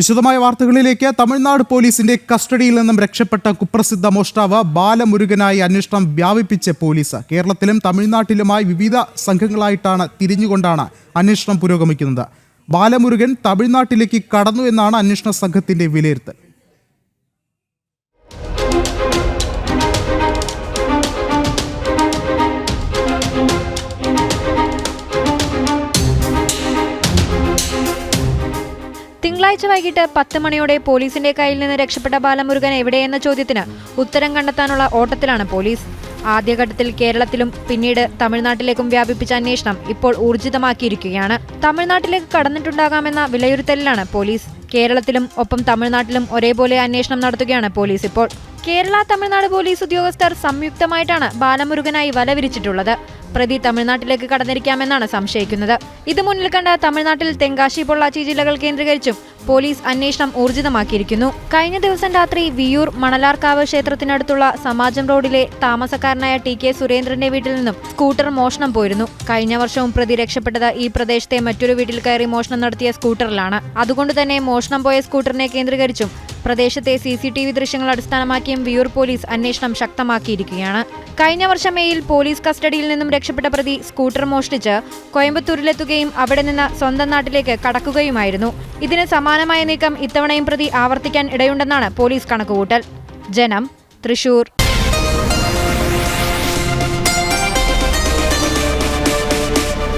വിശദമായ വാർത്തകളിലേക്ക് തമിഴ്നാട് പോലീസിന്റെ കസ്റ്റഡിയിൽ നിന്നും രക്ഷപ്പെട്ട കുപ്രസിദ്ധ മോഷ്ടാവ് ബാലമുരുകനായി അന്വേഷണം വ്യാപിപ്പിച്ച പോലീസ്. കേരളത്തിലും തമിഴ്നാട്ടിലുമായി വിവിധ സംഘങ്ങളായിട്ടാണ് തിരിഞ്ഞുകൊണ്ടാണ് അന്വേഷണം പുരോഗമിക്കുന്നത്. ബാലമുരുകൻ തമിഴ്നാട്ടിലേക്ക് കടന്നു എന്നാണ് അന്വേഷണ സംഘത്തിന്റെ വിലയിരുത്തൽ. തിങ്കളാഴ്ച വൈകിട്ട് പത്ത് മണിയോടെ പോലീസിന്റെ കയ്യിൽ നിന്ന് രക്ഷപ്പെട്ട ബാലമുരുകൻ എവിടെയെന്ന ചോദ്യത്തിന് ഉത്തരം കണ്ടെത്താനുള്ള ഓട്ടത്തിലാണ് പോലീസ്. ആദ്യഘട്ടത്തിൽ കേരളത്തിലും പിന്നീട് തമിഴ്നാട്ടിലേക്കും വ്യാപിപ്പിച്ച അന്വേഷണം ഇപ്പോൾ ഊർജിതമാക്കിയിരിക്കുകയാണ്. തമിഴ്നാട്ടിലേക്ക് കടന്നിട്ടുണ്ടാകാമെന്ന വിലയിരുത്തലിലാണ് പോലീസ്. കേരളത്തിലും ഒപ്പം തമിഴ്നാട്ടിലും ഒരേപോലെ അന്വേഷണം നടത്തുകയാണ് പോലീസ് ഇപ്പോൾ. കേരള തമിഴ്നാട് പോലീസ് ഉദ്യോഗസ്ഥർ സംയുക്തമായിട്ടാണ് ബാലമുരുകനായി വലവിരിച്ചിട്ടുള്ളത്. പ്രതി തമിഴ്നാട്ടിലേക്ക് കടന്നിരിക്കാമെന്നാണ് സംശയിക്കുന്നത്. ഇത് മുന്നിൽ കണ്ട തമിഴ്നാട്ടിൽ തെങ്കാശി പൊള്ളാച്ചി ജില്ലകൾ കേന്ദ്രീകരിച്ചും പോലീസ് അന്വേഷണം ഊർജിതമാക്കിയിരിക്കുന്നു. കഴിഞ്ഞ ദിവസം രാത്രി വിയൂർ മണലാർക്കാവ് ക്ഷേത്രത്തിനടുത്തുള്ള സമാജം റോഡിലെ താമസക്കാരനായ ടി കെ സുരേന്ദ്രന്റെ വീട്ടിൽ നിന്നും സ്കൂട്ടർ മോഷണം പോയിരുന്നു. കഴിഞ്ഞ വർഷവും പ്രതി രക്ഷപ്പെട്ടത് ഈ പ്രദേശത്തെ മറ്റൊരു വീട്ടിൽ കയറി മോഷണം നടത്തിയ സ്കൂട്ടറിലാണ്. അതുകൊണ്ട് തന്നെ മോഷണം പോയ സ്കൂട്ടറിനെ കേന്ദ്രീകരിച്ചും പ്രദേശത്തെ സി സി ടി വി ദൃശ്യങ്ങൾ അടിസ്ഥാനമാക്കിയും വിയൂർ പോലീസ് അന്വേഷണം ശക്തമാക്കിയിരിക്കുകയാണ്. കഴിഞ്ഞ വർഷം മേയിൽ പോലീസ് കസ്റ്റഡിയിൽ നിന്നും രക്ഷപ്പെട്ട പ്രതി സ്കൂട്ടർ മോഷ്ടിച്ച് കോയമ്പത്തൂരിലെത്തുകയും അവിടെ നിന്ന് സ്വന്തം നാട്ടിലേക്ക് കടക്കുകയുമായിരുന്നു. ഇതിന് സമാനമായ നീക്കം ഇത്തവണയും പ്രതി ആവർത്തിക്കാൻ ഇടയുണ്ടെന്നാണ് പോലീസ് കണക്കുകൂട്ടൽ. ജനം തൃശൂർ.